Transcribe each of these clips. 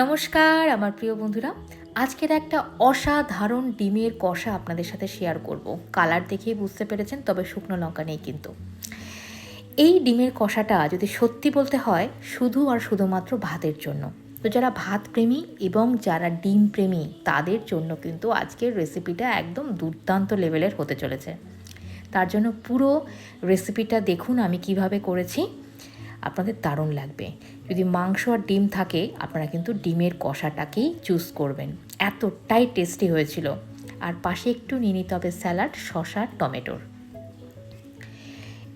নমস্কার, আমার প্রিয় বন্ধুরা। আজকের একটা অসাধারণ ডিমের কষা আপনাদের সাথে শেয়ার করব। কালার দেখেই বুঝতে পেরেছেন, তবে শুকনো লঙ্কা নেই কিন্তু। এই ডিমের কষাটা যদি সত্যি বলতে হয়, শুধু আর শুধুমাত্র ভাতের জন্য। তো যারা ভাত প্রেমী এবং যারা ডিম প্রেমী তাদের জন্য কিন্তু আজকের রেসিপিটা একদম দুর্দান্ত লেভেলের হতে চলেছে। তার জন্য পুরো রেসিপিটা দেখুন আমি কীভাবে করেছি। আপনাদের দারুণ লাগবে। যদি মাংস আর ডিম থাকে, আপনারা কিন্তু ডিমের কষাটাকেই চুজ করবেন। এতটাই টেস্টি হয়েছিল। আর পাশে একটু নিয়ে নিতে হবে স্যালাড শসা টমেটোর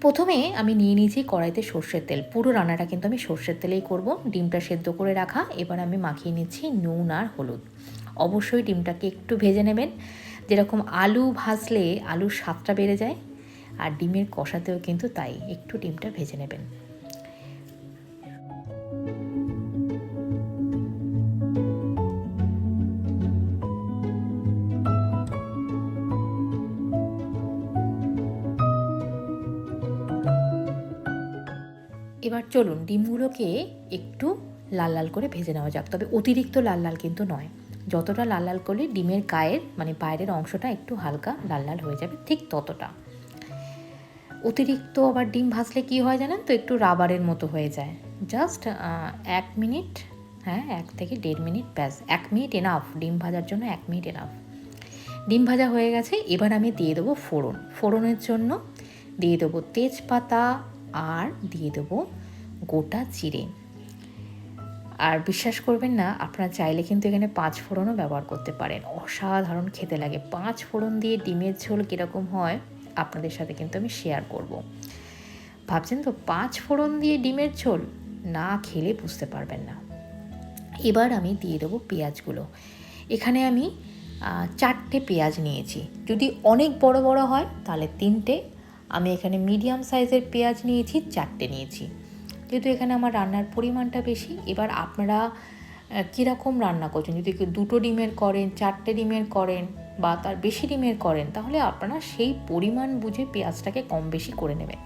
প্রথমে আমি নিয়ে নিয়েছি কড়াইতে সর্ষের তেল। পুরো রান্নাটা কিন্তু আমি সর্ষের তেলেই করব। ডিমটা সেদ্ধ করে রাখা। এবার আমি মাখিয়ে নিচ্ছি নুন আর হলুদ। অবশ্যই ডিমটাকে একটু ভেজে নেবেন। যেরকম আলু ভাজলে আলুর স্বাদটা বেড়ে যায়, আর ডিমের কষাতেও কিন্তু তাই। একটু ডিমটা ভেজে নেবেন। এবার চলুন, ডিমগুলোকে একটু লাল লাল করে ভেজে নেওয়া যাক। তবে অতিরিক্ত লাল লাল কিন্তু নয়। যতটা লাল লাল করলে ডিমের গায়ের মানে বাইরের অংশটা একটু হালকা লাল লাল হয়ে যাবে, ঠিক ততটা। অতিরিক্ত আবার ডিম ভাজলে কি হয় জানেন তো? একটু রাবারের মতো হয়ে যায়। জাস্ট এক মিনিট হ্যাঁ এক থেকে দেড় মিনিট ব্যাস। এক মিনিট এনাফ ডিম ভাজার জন্য এক মিনিট এনাফ ডিম ভাজা হয়ে গেছে, এবার আমি দিয়ে দেবো ফোড়ন। ফোড়নের জন্য দিয়ে দেবো তেজপাতা আর দিয়ে দেবো গোটা জিরে আর বিশ্বাস করবেন না, আপনারা চাইলে কিন্তু এখানে পাঁচ ফোড়নও ব্যবহার করতে পারেন। অসাধারণ খেতে লাগে। পাঁচ ফোড়ন দিয়ে ডিমের ঝোল কীরকম হয়, আপনাদের সাথে কিন্তু আমি শেয়ার করব। ভাবছেন তো পাঁচ ফোড়ন দিয়ে ডিমের ঝোল? না খেলে বুঝতে পারবেন না। এবার আমি দিয়ে দেবো পেঁয়াজগুলো। এখানে আমি চারটে পেঁয়াজ নিয়েছি। যদি অনেক বড় বড় হয়, তাহলে তিনটে। আমি এখানে মিডিয়াম সাইজের পেঁয়াজ নিয়েছি, চারটে নিয়েছি। যেহেতু এখানে আমার রান্নার পরিমাণটা বেশি, এবার আপনারা কীরকম রান্না করছেন? যদি দুটো ডিমের করেন, চারটে ডিমের করেন বা তার বেশি ডিমের করেন, তাহলে আপনারা সেই পরিমাণ বুঝে পেঁয়াজটাকে কম বেশি করে নেবেন।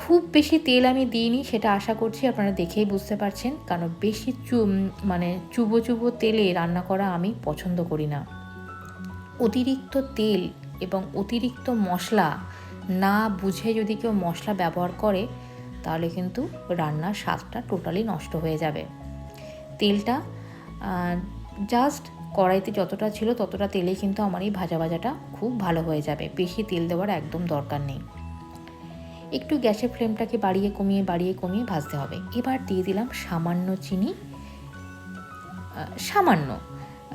খুব বেশি তেল আমি দিইনি, সেটা আশা করছি আপনারা দেখেই বুঝতে পারছেন, কারণ বেশি চু মানে চুবো চুবো তেলে রান্না করা আমি পছন্দ করি না। অতিরিক্ত তেল এবং অতিরিক্ত মশলা না বুঝে যদি কেউ মশলা ব্যবহার করে তাহলে কিন্তু রান্নার স্বাদটা টোটালি নষ্ট হয়ে যাবে। তেলটা জাস্ট কড়াইতে যতটা ছিল ততটা তেলেই কিন্তু আমার এই ভাজা ভাজাটা খুব ভালো হয়ে যাবে। বেশি তেল দেওয়ার একদম দরকার নেই। একটু গ্যাসের ফ্লেমটাকে বাড়িয়ে কমিয়ে বাড়িয়ে কমিয়ে ভাজতে হবে। এবার দিয়ে দিলাম সামান্য চিনি। সামান্য।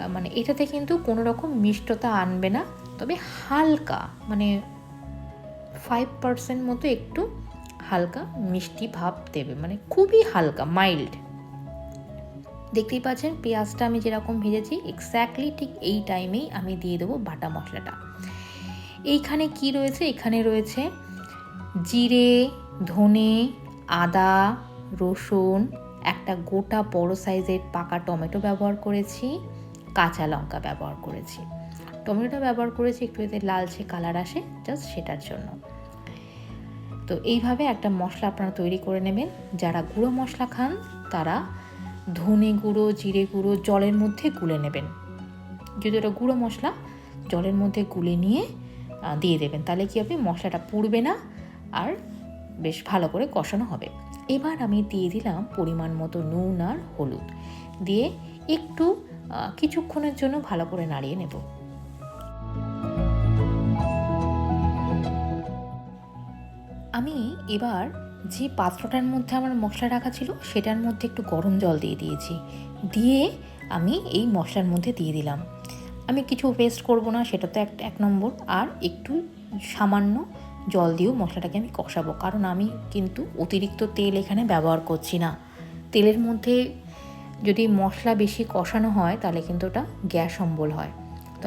মানে এটাতে কিন্তু কোনো রকম মিষ্টতা আনবে না। তবে হালকা মানে ফাইভ পার্সেন্ট মতো একটু হালকা মিষ্টি ভাব দেবে মানে খুবই হালকা মাইল্ড দেখতেই পাচ্ছেন, পেঁয়াজটা আমি যেরকম ভেজেছি এক্স্যাক্টলি ঠিক এই টাইমেই আমি দিয়ে দেবো বাটা মশলাটা। এইখানে কি রয়েছে? এখানে রয়েছে জিরে, ধনে, আদা, রসুন, একটা গোটা বড় সাইজের পাকা টমেটো ব্যবহার করেছি, কাঁচা লঙ্কা ব্যবহার করেছি। টমেটোটা ব্যবহার করেছি, একটু এতে লালচে কালার আসে জাস্ট সেটার জন্য। তো এইভাবে একটা মশলা আপনারা তৈরি করে নেবেন। যারা গুঁড়ো মশলা খান, তারা ধনে গুঁড়ো, জিরে গুঁড়ো জলের মধ্যে গুলে নেবেন। যদি ওটা গুঁড়ো মশলা, জলের মধ্যে গুলে নিয়ে দিয়ে দেবেন, তাহলে কী হবে? মশলাটা পুড়বে না আর বেশ ভালো করে কষানো হবে। এবার আমি দিয়ে দিলাম পরিমাণ মতো নুন আর হলুদ। দিয়ে একটু কিছুক্ষণের জন্য ভালো করে নাড়িয়ে নেব। আমি এবার যে পাত্রটার মধ্যে আমার মশলা রাখা ছিল, সেটার মধ্যে একটু গরম জল দিয়ে দিয়েছি। দিয়ে আমি এই মশলার মধ্যে দিয়ে দিলাম। আমি কিছু ওয়েস্ট করব না, সেটা তো এক এক নম্বর। আর একটু সামান্য জল দিয়েও মশলাটাকে আমি কষাবো। কারণ আমি কিন্তু অতিরিক্ত তেল এখানে ব্যবহার করছি না। তেলের মধ্যে যদি মশলা বেশি কষানো হয়, তাহলে কিন্তু ওটা গ্যাস অম্বল হয়।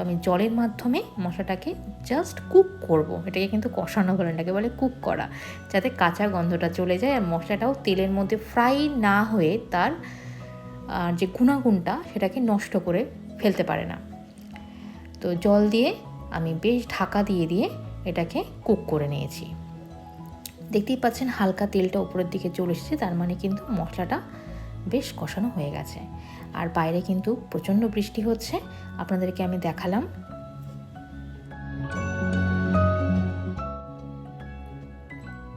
আমি জলের মাধ্যমে মশলাটাকে জাস্ট কুক করব। এটাকে কিন্তু কষানো বলে এটাকে বলে কুক করা। যাতে কাঁচা গন্ধটা চলে যায় আর মশলাটাও তেলের মধ্যে ফ্রাই না হয়ে তার যে গুণাগুণটা সেটাকে নষ্ট করে ফেলতে পারে না। তো জল দিয়ে আমি বেশ ঢাকা দিয়ে দিয়ে এটাকে কুক করে নিয়েছি। দেখতেই পাচ্ছেন হালকা তেলটা উপরের দিকে চলে এসেছে, তার মানে কিন্তু মশলাটা বেশ কষানো হয়ে গেছে। আর বাইরে কিন্তু প্রচণ্ড বৃষ্টি হচ্ছে। আপনাদেরকে আমি দেখালাম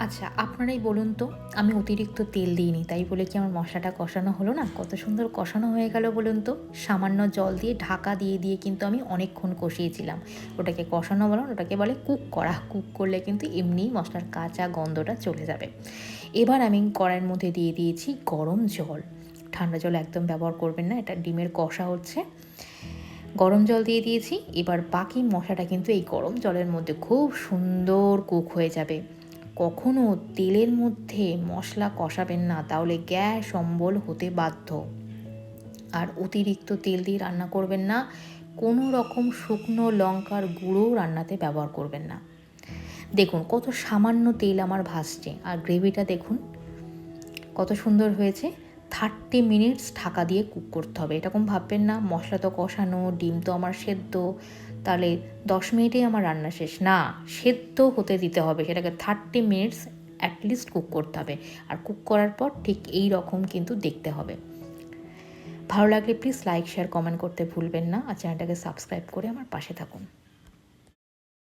আচ্ছা আপনারাই বলুন তো আমি অতিরিক্ত তেল দিইনি তাই বলে কি আমার মশলাটা কষানো হলো না? কত সুন্দর কষানো হয়ে গেল বলুন তো। সামান্য জল দিয়ে ঢাকা দিয়ে দিয়ে কিন্তু আমি অনেকক্ষণ কষিয়েছিলাম। ওটাকে কষানো বলো না, ওটাকে বলে কুক করা। কুক করলে কিন্তু এমনিই মশলার কাঁচা গন্ধটা চলে যাবে। এবার আমি কড়াইয়ের মধ্যে দিয়ে দিয়েছি গরম জল। ঠান্ডা জল একদম ব্যবহার করবেন না এটা ডিমের কষা হচ্ছে। গরম জল দিয়ে দিয়েছি এবার বাকি মশলাটা কিন্তু এই গরম জলের মধ্যে খুব সুন্দর কুক হয়ে যাবে। কখনো তেলের মধ্যে মশলা কষাবেন না, তাহলে গ্যাস অম্বল হতে বাধ্য। আর অতিরিক্ত তেল দিয়ে রান্না করবেন না, কোনো রকম শুকনো লঙ্কার গুঁড়ো রান্নাতে ব্যবহার করবেন না। দেখুন, কত সামান্য তেল আমার ভাসছে, আর গ্রেভিটা দেখুন, কত সুন্দর হয়েছে। থার্টি মিনিটস ঢাকা দিয়ে কুক করতে হবে, এরকম ভাববেন না, মশলা তো কষানো, ডিম তো আমার সেদ্ধ তাহলে দশ মিনিটেই আমার রান্না শেষ। না, সেদ্ধ হতে দিতে হবে। সেটাকে থার্টি মিনিটস অ্যাটলিস্ট কুক করতে হবে। আর কুক করার পর ঠিক এই রকম কিন্তু দেখতে হবে। ভালো লাগলে প্লিজ লাইক শেয়ার কমেন্ট করতে ভুলবেন না। আর চ্যানেলটাকে সাবস্ক্রাইব করে আমার পাশে থাকুন।